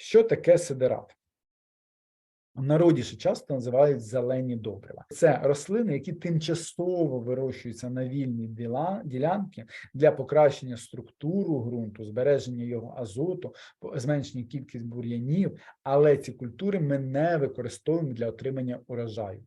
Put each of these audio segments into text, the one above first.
Що таке сидерат? В народі ще часто називають зелені добрива. Це рослини, які тимчасово вирощуються на вільні ділянки для покращення структуру ґрунту, збереження його азоту, зменшення кількість бур'янів, але ці культури ми не використовуємо для отримання урожаю.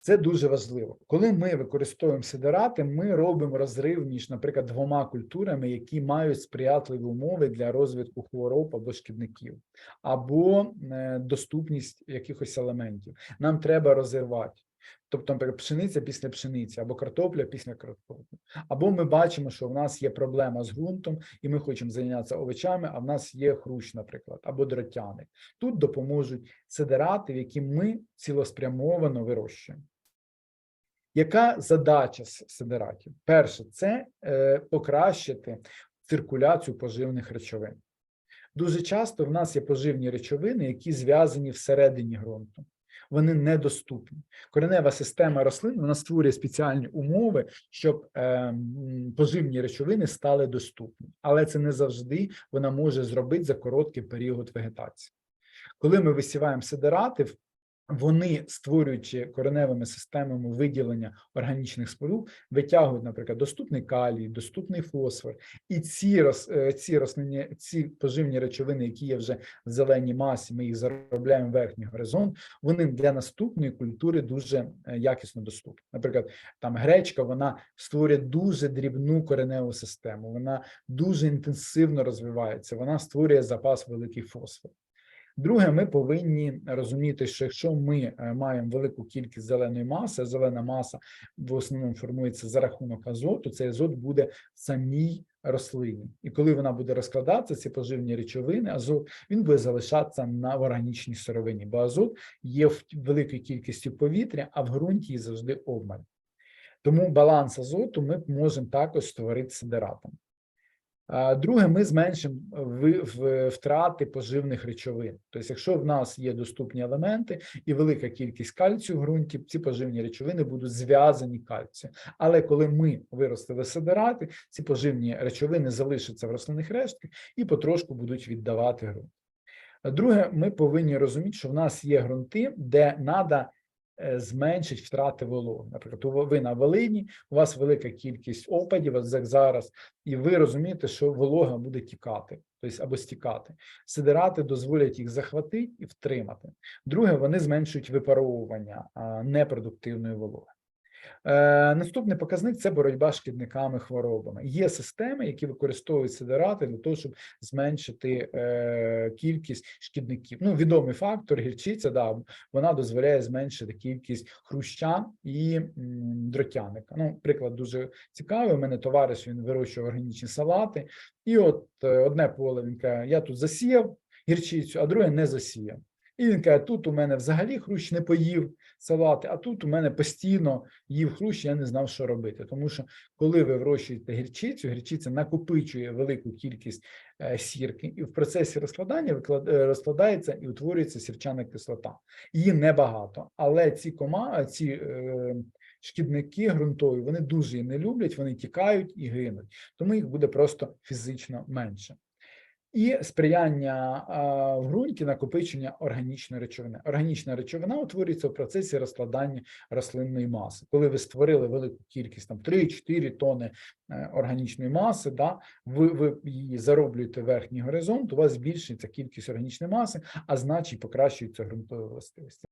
Це дуже важливо. Коли ми використовуємо сидерати, ми робимо розрив між, наприклад, двома культурами, які мають сприятливі умови для розвитку хвороб або шкідників, або е, доступність якихось елементів. Нам треба розірвати. Тобто, наприклад, пшениця після пшениці, або картопля після картоплі. Або ми бачимо, що в нас є проблема з ґрунтом, і ми хочемо зайнятися овочами, а в нас є хрущ, наприклад, або дротяник. Тут допоможуть сидерати, які ми цілеспрямовано вирощуємо. Яка задача сидератів? Перше, це е, покращити циркуляцію поживних речовин. Дуже часто в нас є поживні речовини, які зв'язані всередині ґрунту. Вони недоступні. Коренева система рослин вона створює спеціальні умови, щоб е, поживні речовини стали доступні, але це не завжди вона може зробити за короткий період вегетації. Коли ми висіваємо сидерати, в- вони, створюючи кореневими системами виділення органічних сполук, витягують, наприклад, доступний калій, доступний фосфор, і ці рос, е, ці рослинні, ці поживні речовини, які є вже в зеленій масі, ми їх заробляємо в верхній горизонт, вони для наступної культури дуже е, якісно доступні. Наприклад, там гречка вона створює дуже дрібну кореневу систему, вона дуже інтенсивно розвивається, вона створює запас великий фосфор. Друге, ми повинні розуміти, що якщо ми е, маємо велику кількість зеленої маси, зелена маса в основному формується за рахунок азоту, цей азот буде в самій рослині. І коли вона буде розкладатися, ці поживні речовини, азот він буде залишатися на органічній сировині, бо азот є в великій кількості повітря, а в ґрунті її завжди обмаль. Тому баланс азоту ми можемо також створити сидератом. Друге, ми зменшимо втрати поживних речовин. Тобто, якщо в нас є доступні елементи і велика кількість кальцію в ґрунті, ці поживні речовини будуть зв'язані кальцієм. Але коли ми виростили сидерати, ці поживні речовини залишаться в рослинних рештках і потрошку будуть віддавати ґрунт. Друге, ми повинні розуміти, що в нас є ґрунти, де треба зменшити втрати вологи. Наприклад, ви на Волині, у вас велика кількість опадів, як зараз, і ви розумієте, що волога буде тікати, тобто або стікати. Сидерати дозволять їх захватити і втримати. Друге, вони зменшують випаровування непродуктивної вологи. Е, наступний показник це боротьба з шкідниками хворобами. Є системи, які використовують сидерати для того, щоб зменшити е, кількість шкідників. Ну, відомий фактор гірчиця, да, вона дозволяє зменшити кількість хруща і дротяника. Ну, приклад дуже цікавий. У мене товариш він вирощує органічні салати, і от е, одне поле він каже: я тут засіяв гірчицю, а друге не засіяв. І він каже: тут у мене взагалі хрущ не поїв салати, а тут у мене постійно їв хрущ, я не знав, що робити. Тому що коли ви вирощуєте гірчицю, гірчиця накопичує велику кількість е, сірки, і в процесі розкладання е, розкладається і утворюється сірчана кислота. Її небагато, але ці кома, ці е, шкідники ґрунтові, вони дуже її не люблять, вони тікають і гинуть, тому їх буде просто фізично менше. І сприяння в ґрунті накопичення органічної речовини. Органічна речовина утворюється в процесі розкладання рослинної маси. Коли ви створили велику кількість там 3-4 тони е, органічної маси, да, ви, ви її зароблюєте верхній горизонт, у вас збільшується кількість органічної маси, а значить покращуються ґрунтові властивості.